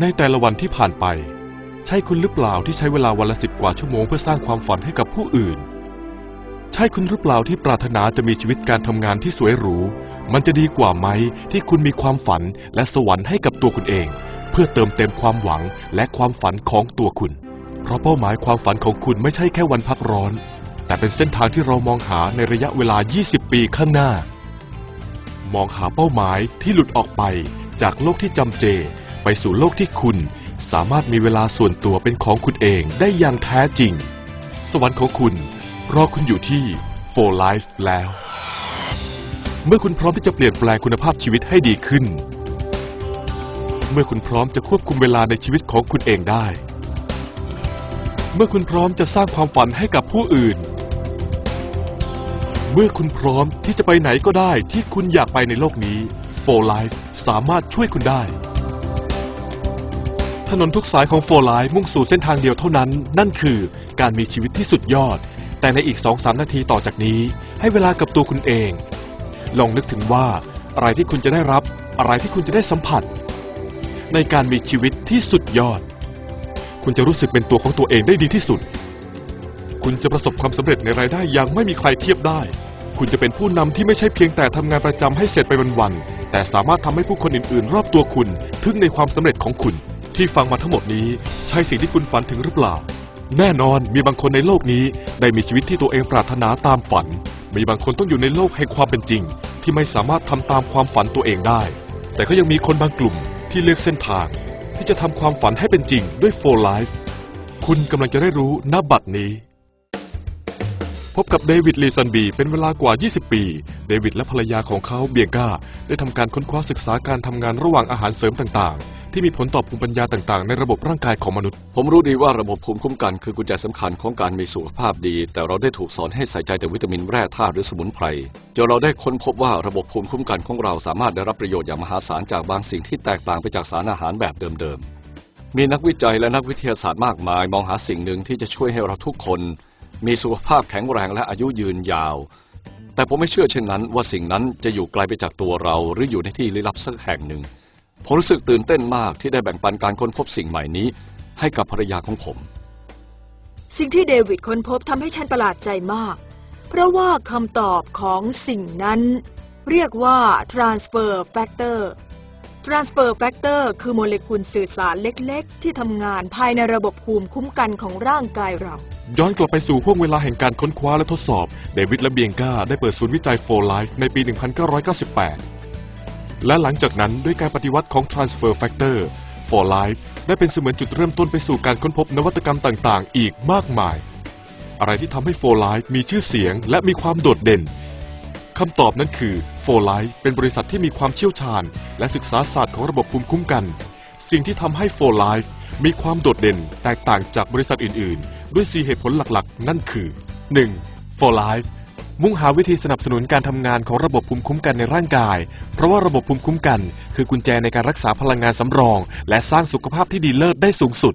ในแต่ละวันที่ผ่านไป ใช่คุณหรือเปล่าที่ใช้เวลาวันละสิบกว่าชั่วโมงเพื่อสร้างความฝันให้กับผู้อื่น ใช่คุณหรือเปล่าที่ปรารถนาจะมีชีวิตการทำงานที่สวยหรู มันจะดีกว่าไหมที่คุณมีความฝันและสวรรค์ให้กับตัวคุณเอง เพื่อเติมเต็มความหวังและความฝันของตัวคุณ เพราะเป้าหมายความฝันของคุณไม่ใช่แค่วันพักร้อน แต่เป็นเส้นทางที่เรามองหาในระยะเวลา 20 ปีข้างหน้า มองหาเป้าหมายที่หลุดออกไปจากโลกที่จำเจ ไปสู่โลกที่คุณ สามารถมีเวลาส่วนตัวเป็นของคุณเองได้อย่างแท้จริง สวรรค์ของคุณ รอคุณอยู่ที่ For Life แล้ว เมื่อคุณพร้อมที่จะเปลี่ยนแปลงคุณภาพชีวิตให้ดีขึ้น เมื่อคุณพร้อมจะควบคุมเวลาในชีวิตของคุณเองได้ เมื่อคุณพร้อมจะสร้างความฝันให้กับผู้อื่น เมื่อคุณพร้อมที่จะไปไหนก็ได้ที่คุณอยากไปในโลกนี้ For Life สามารถช่วยคุณได้ ถนนทุกสายของ For Life มุ่งสู่เส้นทางเดียวเท่านั้น นั่นคือการมีชีวิตที่สุดยอด แต่ในอีก 2-3 นาทีต่อจากนี้ ให้เวลากับตัวคุณเอง ลองนึกถึงว่า อะไรที่คุณจะได้รับ อะไรที่คุณจะได้สัมผัส ในการมีชีวิตที่สุดยอด คุณจะรู้สึกเป็นตัวของตัวเองได้ดีที่สุด คุณจะประสบความสำเร็จในรายได้อย่างไม่มีใครเทียบได้ คุณจะเป็นผู้นำที่ไม่ใช่เพียงแต่ทำงานประจำให้เสร็จไปวันๆแต่สามารถทำให้ผู้คนอื่นๆ รอบตัวคุณทึ่งในความสำเร็จของคุณ ที่ฟังมาทั้งหมดนี้ ใช่สิ่งที่คุณฝันถึงหรือเปล่า แน่นอนมีบางคนในโลกนี้ได้มีชีวิตที่ตัวเองปรารถนาตามฝัน มีบางคนต้องอยู่ในโลกแห่งความเป็นจริง ที่ไม่สามารถทำตามความฝันตัวเองได้ แต่ก็ยังมีคนบางกลุ่มที่เลือกเส้นทาง ที่จะทำความฝันให้เป็นจริงด้วย For Life คุณกำลังจะได้รู้ณบัดนี้พบกับเดวิดลีซันบีเป็นเวลากว่า 20 ปี เดวิดและภรรยาของเขาเบียงก้า ได้ทำการค้นคว้าศึกษาการทำงานระหว่างอาหารเสริมต่างๆ ที่มีผลต่อภูมิปัญญาต่างๆ ในระบบร่างกายของมนุษย์ ผมรู้ดีว่าระบบภูมิคุ้มกันคือกุญแจสำคัญของการมีสุขภาพดี แต่เราได้ถูกสอนให้ใส่ใจแต่วิตามินแร่ธาตุหรือสมุนไพรจนเราได้ค้นพบว่าระบบภูมิคุ้มกันของเราสามารถได้รับประโยชน์อย่างมหาศาลจากบางสิ่งที่แตกต่างไปจากสารอาหารแบบเดิมๆ มีนักวิจัยและนักวิทยาศาสตร์มากมาย มองหาสิ่งหนึ่งที่จะช่วยให้เราทุกคน มีสุขภาพแข็งแรงและอายุยืนยาวแต่ผมไม่เชื่อเช่นนั้นว่าสิ่งนั้นจะอยู่ไกลไปจากตัวเราหรืออยู่ในที่ลี้ลับสักแห่งหนึ่ง ผมรู้สึกตื่นเต้นมากที่ได้แบ่งปันการค้นพบสิ่งใหม่นี้ ให้กับภรรยาของผม สิ่งที่เดวิดค้นพบทำให้ฉันประหลาดใจมาก เพราะว่าคำตอบของสิ่งนั้น เรียกว่า transfer factor transfer factor คือโมเลกุลสื่อสารเล็กๆ ที่ทำงานภายในระบบภูมิคุ้มกันของร่างกายเรา ย้อนกลับไปสู่ห่วงเวลาแห่งการค้นคว้าและทดสอบ เดวิดและเบียงก้าได้เปิดศูนย์วิจัย For Life ในปี 1998 และหลังจากนั้นด้วยการปฏิวัติของ Transfer Factor For Life ได้เป็นเสมือนจุดเริ่มต้นไปสู่การค้นพบนวัตกรรมต่างๆ อีกมากมาย อะไรที่ทำให้ For Life มีชื่อเสียงและมีความโดดเด่นคำตอบนั้นคือ For Life เป็นบริษัทที่มีความเชี่ยวชาญ และศึกษาศาสตร์ของระบบภูมิคุ้มกัน สิ่งที่ทำให้ For Life มีความโดดเด่นแตกต่างจากบริษัทอื่น ๆ ด้วย4เหตุผลหลักๆ นั่นคือ 1. For Life มุ่งหาวิธีสนับสนุนการทำงานของระบบภูมิคุ้มกันในร่างกาย เพราะว่าระบบภูมิคุ้มกัน คือกุญแจในการรักษาพลังงานสำรอง และสร้างสุขภาพที่ดีเลิศได้สูงสุด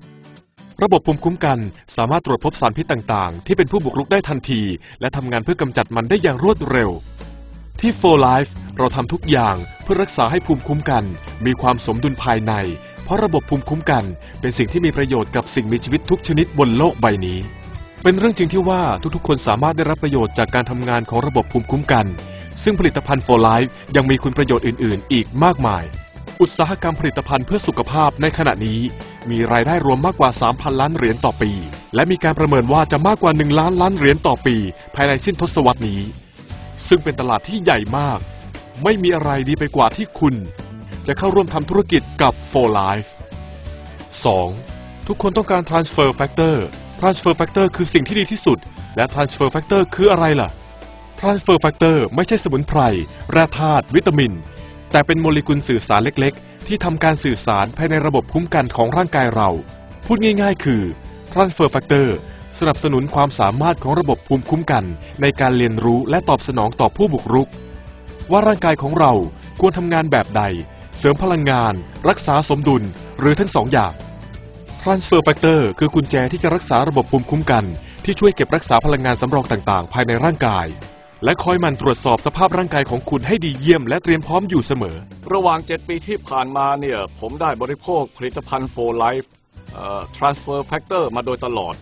ระบบภูมิคุ้มกันสามารถตรวจพบสารพิษต่างๆ ที่เป็นผู้บุกรุกได้ทันที และทำงานเพื่อกำจัดมันได้อย่างรวดเร็ว ที่ For Life เราทำทุกอย่างเพื่อรักษาให้ภูมิคุ้มกัน มีความสมดุลภายใน เพราะระบบภูมิคุ้มกัน เป็นสิ่งที่มีประโยชน์กับสิ่งมีชีวิตทุกชนิดบนโลกใบนี้ เป็นเรื่องจริงที่ว่าทุกๆ คนสามารถได้รับประโยชน์จากการทำงานของระบบภูมิคุ้มกัน ซึ่งผลิตภัณฑ์ For Life ยังมีคุณประโยชน์อื่น ๆ อีกมากมาย อุตสาหกรรมผลิตภัณฑ์เพื่อสุขภาพในขณะนี้ มีรายได้รวมมากกว่า 3,000 ล้านเหรียญต่อปี และมีการประเมินว่าจะมากกว่า 1 ล้านล้านเหรียญต่อปี ภายในสิ้นทศวรรษนี้ ซึ่งเป็นตลาดที่ใหญ่มาก ไม่มีอะไรดีไปกว่าที่คุณ จะเข้าร่วมทำธุรกิจกับ For Life 2. ทุกคนต้องการ transfer factor transfer factor คือสิ่งที่ดีที่สุด และ transfer factor คืออะไรล่ะ transfer factor ไม่ใช่สมุนไพร แร่ธาตุ วิตามิน แต่เป็นโมเลกุลสื่อสารเล็กๆ ที่ทำการสื่อสารภายในระบบคุ้มกันของร่างกายเรา พูดง่ายๆ คือ transfer factor สนับสนุนความสามารถของระบบภูมิคุ้มกัน ในการเรียนรู้และตอบสนองต่อผู้บุกรุก ว่าร่างกายของเราควรทำงานแบบใด เสริมพลังงาน รักษาสมดุล หรือทั้งสองอย่าง Transfer Factor คือกุญแจที่จะรักษาระบบภูมิคุ้มกัน ที่ช่วยเก็บรักษาพลังงานสำรองต่างๆ ภายในร่างกาย และคอยหมันตรวจสอบสภาพร่างกายของคุณให้ดีเยี่ยมและเตรียมพร้อมอยู่เสมอ ระหว่าง 7 ปีที่ผ่านมาเนี่ยผมได้บริโภคผลิตภัณฑ์ for life เอ่อ transfer factor มาโดยตลอด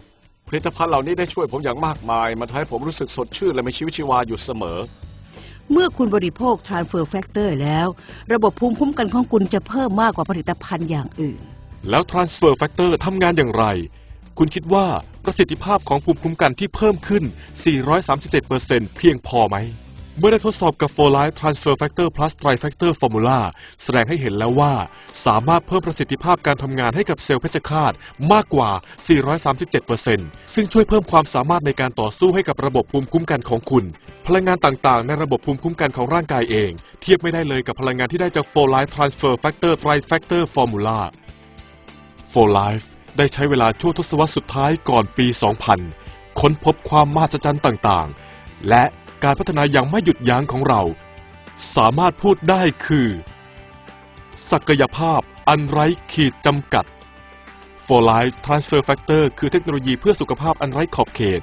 ผลิตภัณฑ์เหล่านี้ได้ช่วยผมอย่างมากมายมันทำให้ผมรู้สึกสดชื่นและมีชีวิตชีวาอยู่เสมอ เมื่อคุณบริโภค Transfer Factor แล้ว ระบบภูมิคุ้มกันของคุณจะเพิ่มมากกว่าผลิตภัณฑ์อย่างอื่น แล้ว transfer factor ทำงานอย่างไร คุณคิดว่าประสิทธิภาพของภูมิคุ้มกันที่เพิ่มขึ้น 437%เพียงพอไหม เมื่อได้ทดสอบกับ f o r l i f e Transfer Factor Plus Trifactor Formula แสดงให้เห็นแล้วว่า สามารถเพิ่มประสิทธิภาพการทำงานให้กับเซลล์เพชฌฆาตมากกว่า 437%ซึ่งช่วยเพิ่มความสามารถในการต่อสู้ให้กับระบบภูมิคุ้มกันของคุณ พลังงานต่างๆ ในระบบภูมิคุ้มกันของร่างกายเอง เทียบไม่ได้เลยกับพลังงานที่ได้จาก f o r l i f e Transfer Factor Trifactor Formula For Life ได้ใช้เวลาช่วงทศวรรษสุดท้ายก่อนปี 2000 ค้นพบความมหัศจรรย์ต่างๆ และการพัฒนาอย่างไม่หยุดยั้งของเรา สามารถพูดได้คือ ศักยภาพอันไร้ขีดจำกัด For Life Transfer Factor คือเทคโนโลยีเพื่อสุขภาพอันไร้ขอบเขต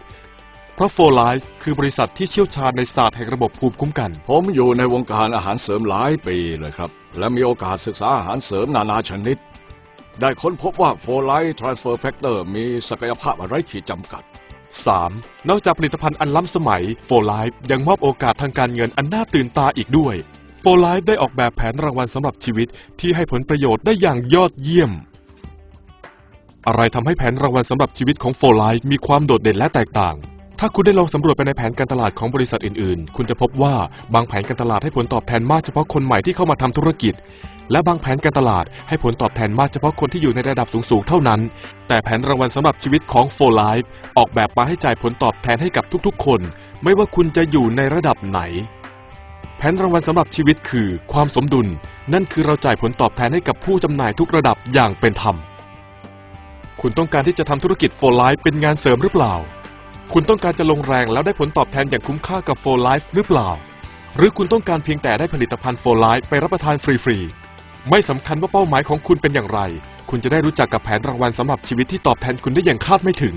เพราะ For Life คือบริษัทที่เชี่ยวชาญในศาสตร์แห่งระบบภูมิคุ้มกัน ผมอยู่ในวงการอาหารเสริมหลายปีเลยครับ และมีโอกาสศึกษาอาหารเสริมนานาชนิด ได้ค้นพบว่า for life transfer factor มีศักยภาพอะไรขีดจำกัด 3. นอกจากผลิตภัณฑ์อันล้ำสมัย For Life ยังมอบโอกาสทางการเงินอันน่าตื่นตาอีกด้วย For Life ได้ออกแบบแผนรางวัลสำหรับชีวิตที่ให้ผลประโยชน์ได้อย่างยอดเยี่ยม อะไรทำให้แผนรางวัลสำหรับชีวิตของ For Life มีความโดดเด่นและแตกต่าง ถ้าคุณได้ลองสำรวจไปในแผนการตลาดของบริษัทอื่นๆ คุณจะพบว่าบางแผนการตลาดให้ผลตอบแทนมากเฉพาะคนใหม่ที่เข้ามาทำธุรกิจ และบางแผนการตลาดให้ผลตอบแทนมากเฉพาะคนที่อยู่ในระดับสูงๆเท่านั้น แต่แผนรางวัลสำหรับชีวิตของ For Life ออกแบบมาให้จ่ายผลตอบแทนให้กับทุกๆ คน ไม่ว่าคุณจะอยู่ในระดับไหน แผนรางวัลสำหรับชีวิตคือ ความสมดุล นั่นคือเราจ่ายผลตอบแทนให้กับผู้จำหน่ายทุกระดับอย่างเป็นธรรม คุณต้องการที่จะทำธุรกิจ For Life เป็นงานเสริมหรือเปล่า คุณต้องการจะลงแรงแล้วได้ผลตอบแทนอย่างคุ้มค่ากับ For Life หรือเปล่า หรือคุณต้องการเพียงแต่ได้ผลิตภัณฑ์ For Life ไปรับประทานฟรีๆ ไม่สำคัญว่าเป้าหมายของคุณเป็นอย่างไร คุณจะได้รู้จักกับแผนรางวัลสำหรับชีวิตที่ตอบแทนคุณได้อย่างคาดไม่ถึง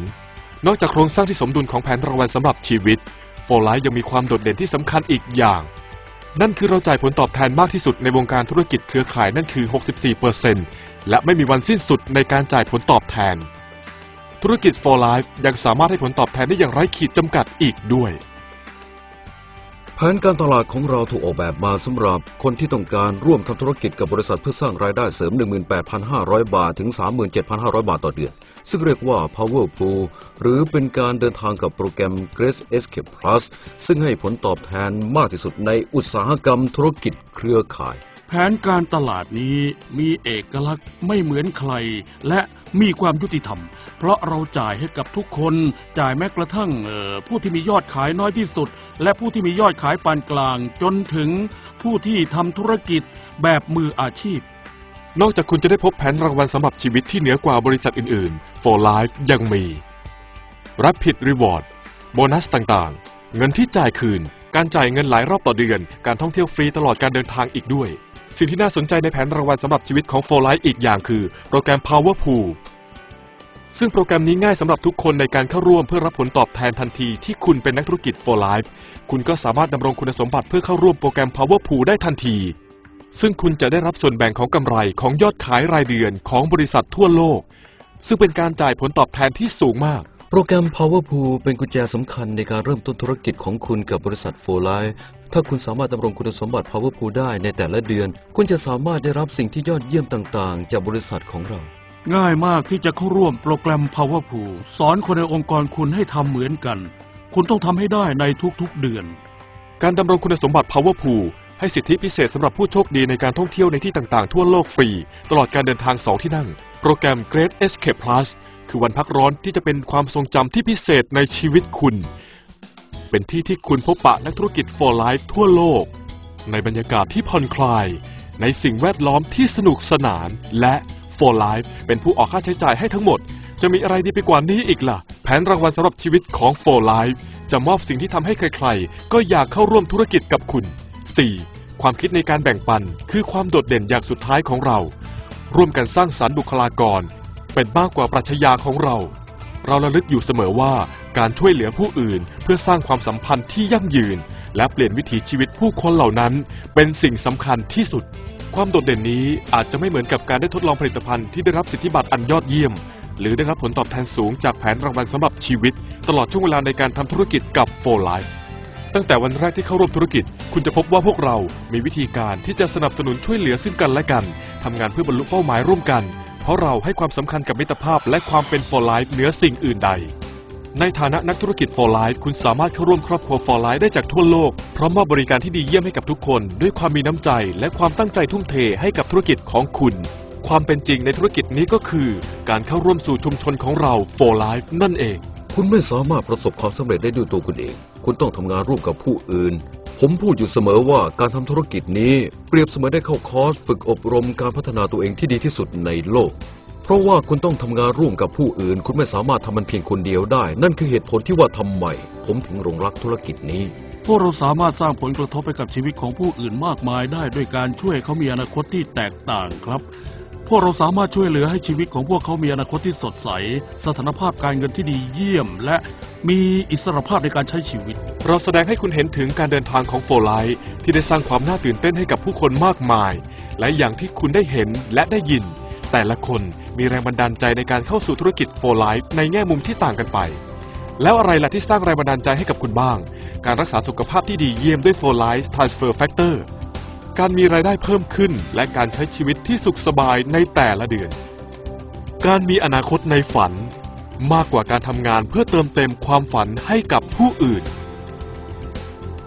นอกจากโครงสร้างที่สมดุลของแผนรางวัลสำหรับชีวิต For Life ยังมีความโดดเด่นที่สำคัญอีกอย่าง นั่นคือเราจ่ายผลตอบแทนมากที่สุดในวงการธุรกิจเครือข่ายนั่นคือ 64%และไม่มีวันสิ้นสุดในการจ่ายผลตอบแทน ธุรกิจ For Life ยังสามารถให้ผลตอบแทนได้อย่างไร้ขีดจำกัดอีกด้วย แผนการตลาดของเราถูกออกแบบมาสำหรับคนที่ต้องการร่วมทำธุรกิจกับบริษัทเพื่อสร้างรายได้เสริม 18,500 บาทถึง 37,500 บาทต่อเดือน ซึ่งเรียกว่า Power Pool หรือเป็นการเดินทางกับโปรแกรม Grace Escape Plus ซึ่งให้ผลตอบแทนมากที่สุดในอุตสาหกรรมธุรกิจเครือข่าย แผนการตลาดนี้มีเอกลักษณ์ไม่เหมือนใคร และมีความยุติธรรม เพราะเราจ่ายให้กับทุกคนจ่ายแม้กระทั่งผู้ที่มียอดขายน้อยที่สุด และผู้ที่มียอดขายปานกลาง จนถึงผู้ที่ทำธุรกิจแบบมืออาชีพ นอกจากคุณจะได้พบแผนรางวัลสำหรับชีวิตที่เหนือกว่าบริษัทอื่นๆ For Life ยังมี Rapid Reward โบนัสต่างๆ เงินที่จ่ายคืนการจ่ายเงินหลายรอบต่อเดือน การท่องเที่ยวฟรีตลอดการเดินทางอีกด้วย สิ่งที่น่าสนใจในแผนรางวัลสำหรับชีวิตของ For Life อีกอย่างคือ โปรแกรม Power Pool ซึ่งโปรแกรมนี้ง่ายสำหรับทุกคนในการเข้าร่วมเพื่อรับผลตอบแทนทันทีที่คุณเป็นนักธุรกิจ For Life คุณก็สามารถดำรงคุณสมบัติเพื่อเข้าร่วมโปรแกรม Power Pool ได้ทันที ซึ่งคุณจะได้รับส่วนแบ่งของกำไรของยอดขายรายเดือนของบริษัททั่วโลก ซึ่งเป็นการจ่ายผลตอบแทนที่สูงมาก โปรแกรม Powerpool เป็นกุญแจสำคัญในการเริ่มต้นธุรกิจของคุณกับบริษัท For Life ถ้าคุณสามารถดำรงคุณสมบัติ Powerpool ได้ในแต่ละเดือน คุณจะสามารถได้รับสิ่งที่ยอดเยี่ยมต่างๆ จากบริษัทของเรา ง่ายมากที่จะเข้าร่วมโปรแกรม Powerpool สอนคนในองค์กรคุณให้ทำเหมือนกัน คุณต้องทำให้ได้ในทุกๆเดือน การดำรงคุณสมบัติ Power Pool ให้สิทธิพิเศษสำหรับผู้โชคดีในการท่องเที่ยวในที่ต่างๆ ทั่วโลกฟรี ตลอดการเดินทาง 2 ที่นั่ง โปรแกรม Great Escape Plus คือวันพักร้อนที่จะเป็นความทรงจำที่พิเศษในชีวิตคุณ เป็นที่ที่คุณพบปะนักธุรกิจ for life ทั่วโลก ในบรรยากาศที่ผ่อนคลาย ในสิ่งแวดล้อมที่สนุกสนานและ for life เป็นผู้ออกค่าใช้จ่ายให้ทั้งหมด จะมีอะไรดีไปกว่านี้อีกล่ะ แผนรางวัลสำหรับชีวิตของ for life จะมอบสิ่งที่ทำให้ใครๆ ก็อยากเข้าร่วมธุรกิจกับคุณ 4. ความคิดในการแบ่งปัน คือความโดดเด่นอย่างสุดท้ายของเรา ร่วมกันสร้างสรรค์บุคลากร เป็นมากกว่าปรัชญาของเรา เราระลึกอยู่เสมอว่าการช่วยเหลือผู้อื่น เพื่อสร้างความสัมพันธ์ที่ยั่งยืน และเปลี่ยนวิถีชีวิตผู้คนเหล่านั้น เป็นสิ่งสำคัญที่สุด ความโดดเด่นนี้อาจจะไม่เหมือนกับการได้ทดลองผลิตภัณฑ์ที่ได้รับสิทธิบัตรอันยอดเยี่ยม หรือได้รับผลตอบแทนสูงจากแผนรางวัลสำหรับชีวิต ตลอดช่วงเวลาในการทำธุรกิจกับโฟไลฟ์ตั้งแต่วันแรกที่เข้าร่วมธุรกิจ คุณจะพบว่าพวกเรา มีวิธีการที่จะสนับสนุนช่วยเหลือซึ่งกันและกันทำงานเพื่อบรรลุเป้าหมายร่วมกัน เพราะเราให้ความสำคัญกับมิตรภาพและความเป็นโฟไลฟ์เหนือสิ่งอื่นใด ในฐานะนักธุรกิจ For Life คุณสามารถเข้าร่วมครอบครัว For Life ได้จากทั่วโลกพร้อมมอบบริการที่ดีเยี่ยมให้กับทุกคน ด้วยความมีน้ำใจ และความตั้งใจทุ่มเทให้กับธุรกิจของคุณ ความเป็นจริงในธุรกิจนี้ก็คือ การเข้าร่วมสู่ชุมชนของเรา For Life นั่นเอง คุณไม่สามารถประสบความสำเร็จได้ด้วยตัวคุณเอง คุณต้องทำงานร่วมกับผู้อื่น ผมพูดอยู่เสมอว่าการทำธุรกิจนี้เปรียบเสมือนได้เข้าคอร์สฝึกอบรมการพัฒนาตัวเองที่ดีที่สุดในโลก เพราะว่าคุณต้องทำงานร่วมกับผู้อื่น คุณไม่สามารถทำมันเพียงคนเดียวได้ นั่นคือเหตุผลที่ว่าทำไมผมถึงหลงรักธุรกิจนี้ พวกเราสามารถสร้างผลกระทบไปกับชีวิตของผู้อื่นมากมายได้ ด้วยการช่วยเขามีอนาคตที่แตกต่างครับ วกเราสามารถช่วยเหลือให้ชีวิตของพวกเขามีอนาคตที่สดใส สถานภาพการเงินที่ดีเยี่ยม และมีอิสรภาพในการใช้ชีวิต เราแสดงให้คุณเห็นถึงการเดินทางของ For Life ที่ได้สร้างความน่าตื่นเต้นให้กับผู้คนมากมาย และอย่างที่คุณได้เห็นและได้ยิน แต่ละคนมีแรงบันดาลใจในการเข้าสู่ธุรกิจ For Life ในแง่มุมที่ต่างกันไป แล้วอะไรล่ะที่สร้างแรงบันดาลใจให้กับคุณบ้าง การรักษาสุขภาพที่ดีเยี่ยมด้วย For Life Transfer Factor การมีรายได้เพิ่มขึ้น และการใช้ชีวิตที่สุขสบายในแต่ละเดือน การมีอนาคตในฝัน มากกว่าการทำงานเพื่อเติมเต็มความฝันให้กับผู้อื่น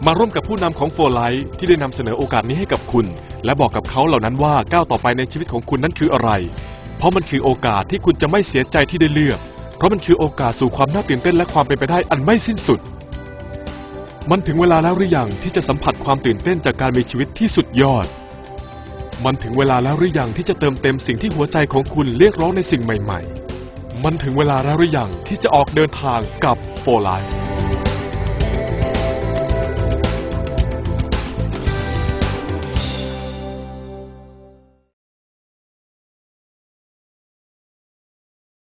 มาร่วมกับผู้นำของโฟไลท์ที่ได้นำเสนอโอกาสนี้ให้กับคุณ และบอกกับเขาเหล่านั้นว่าก้าวต่อไปในชีวิตของคุณนั้นคืออะไร เพราะมันคือโอกาสที่คุณจะไม่เสียใจที่ได้เลือก เพราะมันคือโอกาสสู่ความน่าตื่นเต้นและความเป็นไปได้อันไม่สิ้นสุด มันถึงเวลาแล้วหรือยังที่จะสัมผัสความตื่นเต้นจากการมีชีวิตที่สุดยอด มันถึงเวลาแล้วหรือยังที่จะเติมเต็มสิ่งที่หัวใจของคุณเรียกร้องในสิ่งใหม่ ๆ มันถึงเวลาแล้วหรือยังที่จะออกเดินทางกับโฟไลฟ์